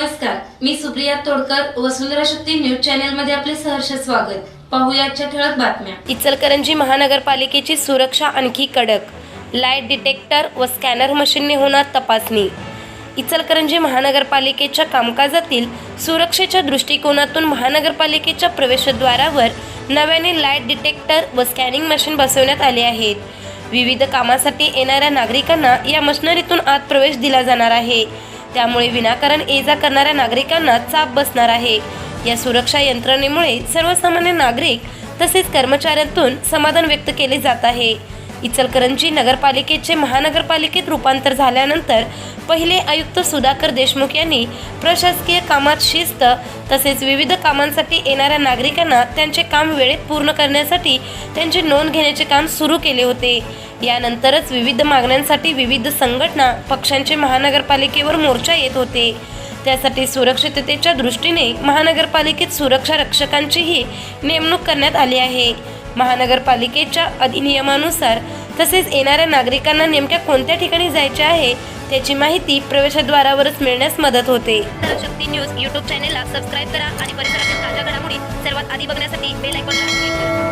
नमस्कार मी सुप्रिया तोडकर वसुंधरा शक्ती न्यूज चॅनलमध्ये आपले सहर्ष स्वागत. पाहुयाच्या ठळक बातम्या. इचलकरंजी महानगरपालिकेची सुरक्षा आणखी कडक. लाइट डिटेक्टर व स्कॅनर मशीनने होणार तपासणी. इचलकरंजी महानगरपालिकेच्या कामकाजातील सुरक्षेच्या दृष्टिकोनातून महानगरपालिकेच्या प्रवेशद्वारावर नव्याने लाइट डिटेक्टर व स्कॅनिंग मशीन बसवण्यात आले आहेत. विविध कामासाठी येणाऱ्या नागरिकांना या मशिनरीतून आत प्रवेश दिला जाणार आहे. त्यामुळे विनाकारण ये जा करणाऱ्या नागरिकांना चाप बसणार आहे. या सुरक्षा यंत्रणेमुळे सर्वसामान्य नागरिक तसेच कर्मचाऱ्यांतून समाधान व्यक्त केले जात आहे. इचलकरंजी नगरपालिकेचे महानगरपालिकेत रूपांतर झाल्यानंतर पहिले आयुक्त सुधाकर देशमुख यांनी प्रशासकीय कामात शिस्त तसेच विविध कामांसाठी येणाऱ्या नागरिकांना त्यांचे काम वेळेत पूर्ण करण्यासाठी त्यांची नोंद घेण्याचे काम सुरू केले होते. यानंतरच विविध मागण्यांसाठी विविध संघटना पक्षांचे महानगरपालिकेवर मोर्चा येत होते. त्यासाठी सुरक्षिततेच्या दृष्टीने महानगरपालिकेत सुरक्षा रक्षकांचीही नेमणूक करण्यात आली आहे. महानगरपालिकेच्या अधिनियमानुसार तसेच येणाऱ्या नागरिकांना नेमक्या कोणत्या ठिकाणी जायचे आहे त्याची माहिती प्रवेशद्वारावरच मिळण्यास मदत होते. शक्ती न्यूज युट्यूब चॅनेलला सबस्क्राईब करा आणि परिसरातील ताज्या घडामोडी सर्वात आधी बघण्यासाठी बेल आयकॉनला